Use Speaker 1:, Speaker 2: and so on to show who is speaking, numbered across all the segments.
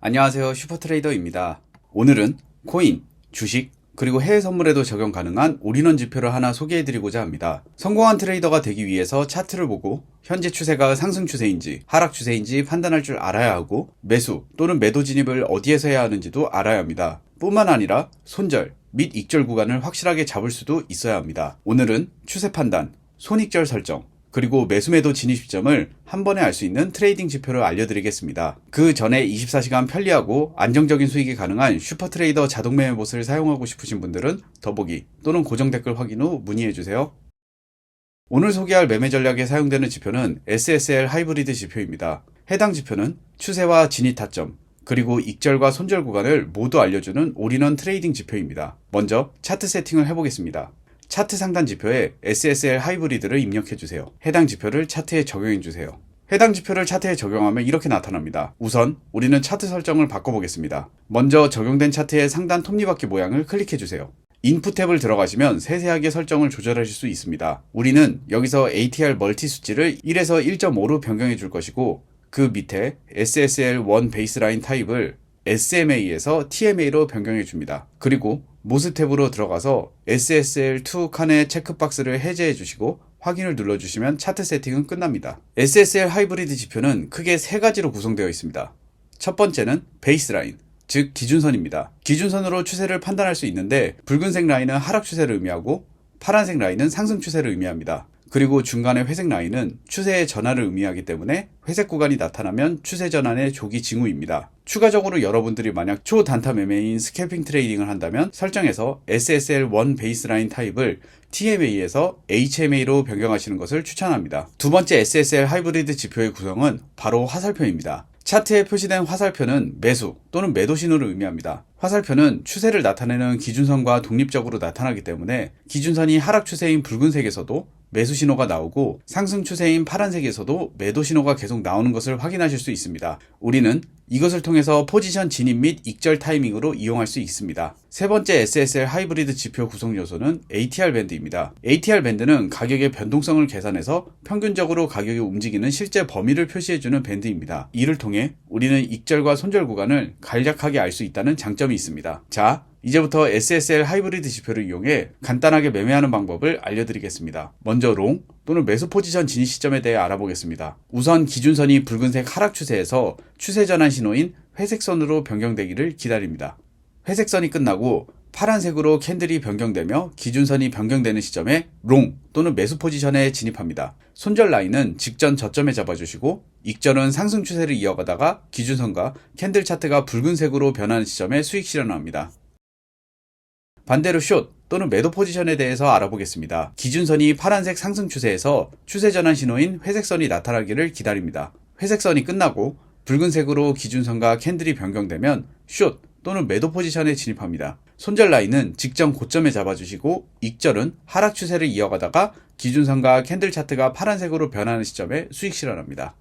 Speaker 1: 안녕하세요. 슈퍼트레이더입니다. 오늘은 코인, 주식, 그리고 해외 선물에도 적용 가능한 올인원 지표를 하나 소개해드리고자 합니다. 성공한 트레이더가 되기 위해서 차트를 보고 현재 추세가 상승 추세인지 하락 추세인지 판단할 줄 알아야 하고 매수 또는 매도 진입을 어디에서 해야 하는지도 알아야 합니다. 뿐만 아니라 손절 및 익절 구간을 확실하게 잡을 수도 있어야 합니다. 오늘은 추세 판단, 손익절 설정, 그리고 매수매도 진입 시점을 한 번에 알 수 있는 트레이딩 지표를 알려드리겠습니다. 그 전에 24시간 편리하고 안정적인 수익이 가능한 슈퍼트레이더 자동 매매봇을 사용하고 싶으신 분들은 더보기 또는 고정 댓글 확인 후 문의해주세요. 오늘 소개할 매매 전략에 사용되는 지표는 SSL 하이브리드 지표입니다. 해당 지표는 추세와 진입 타점, 그리고 익절과 손절 구간을 모두 알려주는 올인원 트레이딩 지표입니다. 먼저 차트 세팅을 해보겠습니다. 차트 상단 지표에 SSL 하이브리드를 입력해 주세요. 해당 지표를 차트에 적용해 주세요. 해당 지표를 차트에 적용하면 이렇게 나타납니다. 우선 우리는 차트 설정을 바꿔보겠습니다. 먼저 적용된 차트의 상단 톱니바퀴 모양을 클릭해주세요. 인풋 탭을 들어가시면 세세하게 설정을 조절하실 수 있습니다. 우리는 여기서 ATR 멀티 수치를 1에서 1.5로 변경해 줄 것이고 그 밑에 SSL1 베이스라인 타입을 SMA에서 TMA로 변경해 줍니다. 그리고 모스 탭으로 들어가서 SSL2 칸의 체크박스를 해제해 주시고 확인을 눌러주시면 차트 세팅은 끝납니다. SSL 하이브리드 지표는 크게 세 가지로 구성되어 있습니다. 첫 번째는 베이스라인, 즉 기준선입니다. 기준선으로 추세를 판단할 수 있는데 붉은색 라인은 하락 추세를 의미하고 파란색 라인은 상승 추세를 의미합니다. 그리고 중간의 회색 라인은 추세의 전환을 의미하기 때문에 회색 구간이 나타나면 추세 전환의 조기 징후입니다. 추가적으로 여러분들이 만약 초단타 매매인 스캘핑 트레이딩을 한다면 설정에서 SSL1 베이스라인 타입을 TMA에서 HMA로 변경하시는 것을 추천합니다. 두 번째 SSL 하이브리드 지표의 구성은 바로 화살표입니다. 차트에 표시된 화살표는 매수 또는 매도 신호를 의미합니다. 화살표는 추세를 나타내는 기준선과 독립적으로 나타나기 때문에 기준선이 하락 추세인 붉은색에서도 매수 신호가 나오고 상승 추세인 파란색에서도 매도 신호가 계속 나오는 것을 확인하실 수 있습니다. 우리는 이것을 통해서 포지션 진입 및 익절 타이밍으로 이용할 수 있습니다. 세 번째 SSL 하이브리드 지표 구성 요소는 ATR 밴드입니다. ATR 밴드는 가격의 변동성을 계산해서 평균적으로 가격이 움직이는 실제 범위를 표시해주는 밴드입니다. 이를 통해 우리는 익절과 손절 구간을 간략하게 알 수 있다는 장점이 있습니다. 자, 이제부터 SSL 하이브리드 지표를 이용해 간단하게 매매하는 방법을 알려드리겠습니다. 먼저 롱 또는 매수 포지션 진입 시점에 대해 알아보겠습니다. 우선 기준선이 붉은색 하락 추세에서 추세 전환 신호인 회색선으로 변경되기를 기다립니다. 회색선이 끝나고 파란색으로 캔들이 변경되며 기준선이 변경되는 시점에 롱 또는 매수 포지션에 진입합니다. 손절 라인은 직전 저점에 잡아주시고 익절은 상승 추세를 이어가다가 기준선과 캔들 차트가 붉은색으로 변하는 시점에 수익 실현합니다. 반대로 숏 또는 매도 포지션에 대해서 알아보겠습니다. 기준선이 파란색 상승 추세에서 추세 전환 신호인 회색선이 나타나기를 기다립니다. 회색선이 끝나고 붉은색으로 기준선과 캔들이 변경되면 숏 또는 매도 포지션에 진입합니다. 손절 라인은 직전 고점에 잡아주시고 익절은 하락 추세를 이어가다가 기준선과 캔들 차트가 파란색으로 변하는 시점에 수익 실현합니다.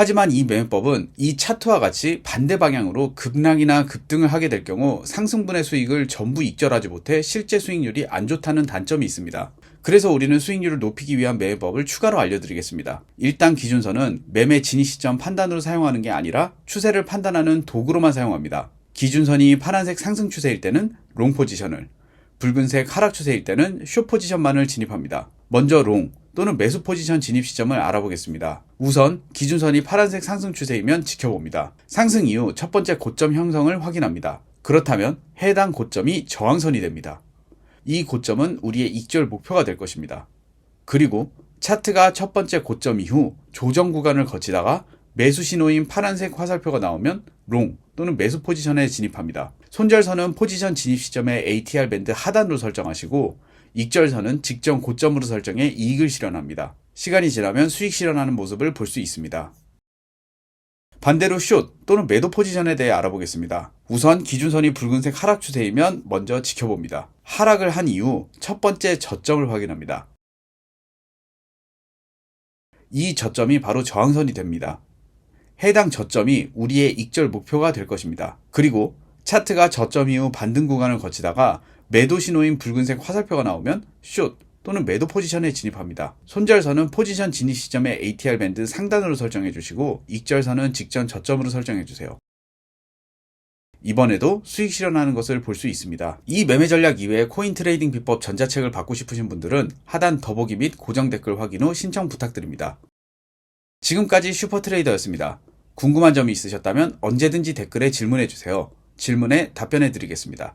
Speaker 1: 하지만 이 매매법은 이 차트와 같이 반대 방향으로 급락이나 급등을 하게 될 경우 상승분의 수익을 전부 익절하지 못해 실제 수익률이 안 좋다는 단점이 있습니다. 그래서 우리는 수익률을 높이기 위한 매매법을 추가로 알려드리겠습니다. 일단 기준선은 매매 진입 시점 판단으로 사용하는 게 아니라 추세를 판단하는 도구로만 사용합니다. 기준선이 파란색 상승 추세일 때는 롱 포지션을, 붉은색 하락 추세일 때는 숏 포지션만을 진입합니다. 먼저 롱 또는 매수 포지션 진입 시점을 알아보겠습니다. 우선 기준선이 파란색 상승 추세이면 지켜봅니다. 상승 이후 첫 번째 고점 형성을 확인합니다. 그렇다면 해당 고점이 저항선이 됩니다. 이 고점은 우리의 익절 목표가 될 것입니다. 그리고 차트가 첫 번째 고점 이후 조정 구간을 거치다가 매수 신호인 파란색 화살표가 나오면 롱 또는 매수 포지션에 진입합니다. 손절선은 포지션 진입 시점에 ATR 밴드 하단으로 설정하시고 익절선은 직전 고점으로 설정해 이익을 실현합니다. 시간이 지나면 수익 실현하는 모습을 볼 수 있습니다. 반대로 숏 또는 매도 포지션에 대해 알아보겠습니다. 우선 기준선이 붉은색 하락 추세이면 먼저 지켜봅니다. 하락을 한 이후 첫 번째 저점을 확인합니다. 이 저점이 바로 저항선이 됩니다. 해당 저점이 우리의 익절 목표가 될 것입니다. 그리고 차트가 저점 이후 반등 구간을 거치다가 매도 신호인 붉은색 화살표가 나오면 숏 또는 매도 포지션에 진입합니다. 손절선은 포지션 진입 시점에 ATR 밴드 상단으로 설정해 주시고 익절선은 직전 저점으로 설정해 주세요. 이번에도 수익 실현하는 것을 볼 수 있습니다. 이 매매 전략 이외에 코인 트레이딩 비법 전자책을 받고 싶으신 분들은 하단 더보기 및 고정 댓글 확인 후 신청 부탁드립니다. 지금까지 슈퍼트레이더였습니다. 궁금한 점이 있으셨다면 언제든지 댓글에 질문해 주세요. 질문에 답변해 드리겠습니다.